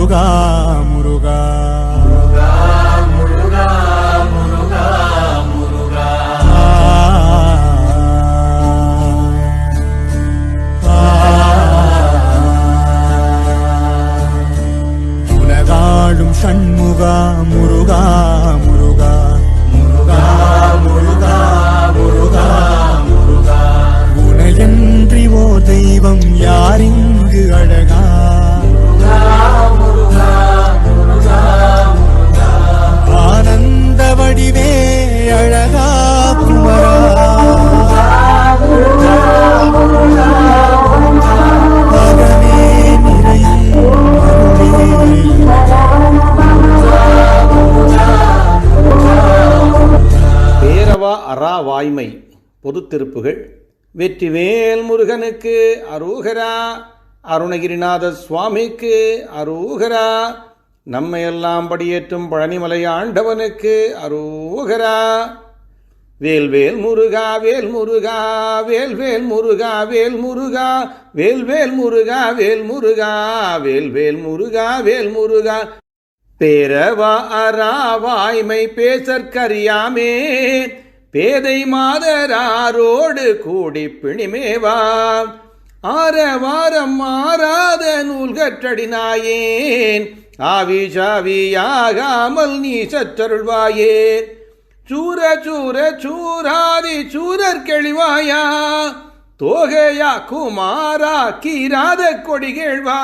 முருகா வாய்மை பொதுத்திருப்புகள் வெற்றிவேல் முருகனுக்கு அரூகரா அருணகிரிநாத சுவாமிக்கு அரூகரா நம்மையெல்லாம் படியேற்றும் பழனிமலை ஆண்டவனுக்கு அரூகரா. வேல்வேல் முருகா வேல் முருகா வேல்வேல் முருகா வேல் முருகா வேல்வேல் முருகா வேல் முருகா வேல்வேல் முருகா வேல் முருகா. பேரவா அராவாய்மை பேசற்கறியாமே. பேதை மாதராரோடு கூடி பிணிமேவா? ஆரவாரம் மாறாத நூல் கற்றடினாயேன் ஆவி சாவியாகாமல் நீ சற்றருள்வாயேன் சூர சூர சூராதி சூரர் கெளிவாயா? தோகையா குமாரா கீராத கொடிகேழ்வா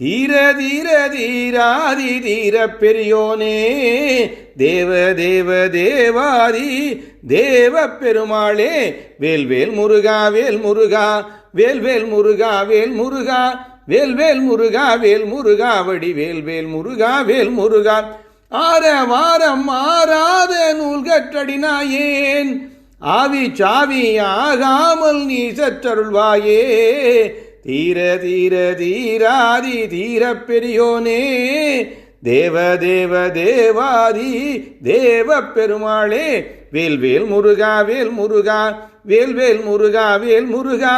தீர தீர தீராதி தீர பெரியோனே தேவ தேவ தேவாதி தேவ பெருமாளே வேல்வேல் முருகா வேல் முருகா வேல்வேல் முருகா வேல் முருகா வேல்வேல் முருகா வேல் முருகா வடி வேல்வேல் முருகா வேல் முருகா. ஆர வாரம் ஆறாத நூல் கற்றடினாயேன். ஆவி சாவி ஆகாமல் நீ சற்றருள்வாயே. தீர தீர தீராதி தீர பெரியோனே தேவ தேவ தேவாதி தேவ பெருமாளே வேல்வேல் முருகா வேல் முருகா வேல்வேல் முருகா வேல் முருகா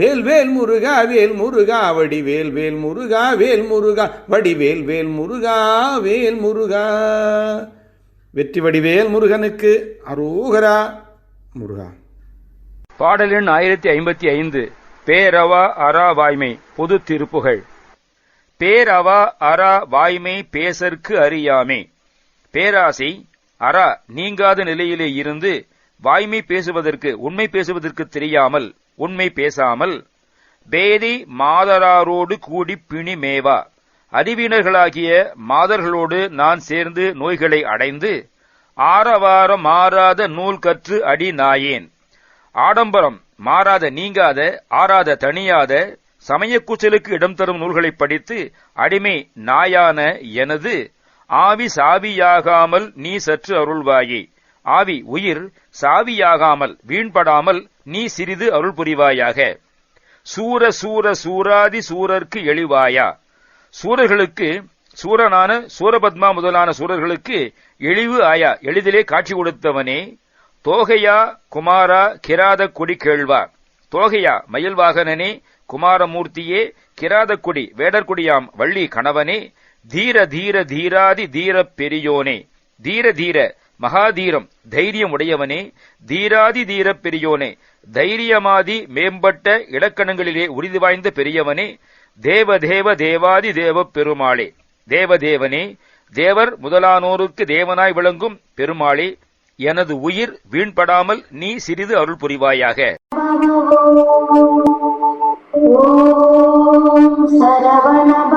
வேல்வேல் முருகா வேல் முருகா வடி வேல் முருகா வேல் முருகா வடி வேல் முருகா வேல் முருகா. வெற்றி வடிவேல் முருகனுக்கு அரூகரா முருகா. பாடலின் ஆயிரத்தி ஐம்பத்தி ஐந்து. பேரவா அரா வாய்மை பொது திருப்புகழ் பேரவா அரா வாய்மை பேசற்கு அறியாமே. பேராசை அரா நீங்காத நிலையிலே இருந்து வாய்மை பேசுவதற்கு உண்மை பேசுவதற்கு தெரியாமல் உண்மை பேசாமல் பேதி மாதராரோடு கூடி பிணி மேவா. அறிவினர்களாகிய மாதர்களோடு நான் சேர்ந்து நோய்களை அடைந்து ஆரவாரம் மாறாத நூல் கற்று அடி நாயேன். ஆடம்பரம் மாறாத நீங்காத ஆறாத தணியாத சமய கூச்சலுக்கு இடம் தரும் நூல்களை படித்து அடிமை நாயான எனது ஆவி சாவியாகாமல் நீ சற்று அருள்வாயே. ஆவி உயிர் சாவியாகாமல் வீண்படாமல் நீ சிறிது அருள் புரிவாயாக. சூர சூர சூராதி சூரர்க்கு எளிவாயா சூரர்களுக்கு சூரனான சூரபத்மா முதலான சூரர்களுக்கு எளிவு ஆயா. எளிதிலே காட்சி கொடுத்தவனே. தோகையா குமாரா கிராத குடி கேள்வா தோகையா மயில்வாகனனே குமாரமூர்த்தியே கிராதக்குடி வேடர்குடியாம் வள்ளி கணவனே தீர தீர தீராதி தீர பெரியோனே. தீர தீர மகாதீரம் தைரியம் உடையவனே தீராதி தீர பெரியோனே. தைரியமாதி மேம்பட்ட இலக்கணங்களிலே உறுதி வாய்ந்த பெரியவனே தேவ தேவ தேவாதி தேவ பெருமாளே. தேவதேவனே தேவர் முதலானோருக்கு தேவனாய் விளங்கும் பெருமாளே. எனது உயிர் வீண்படாமல் நீ சிறிது அருள் புரிவாயாக சரவணப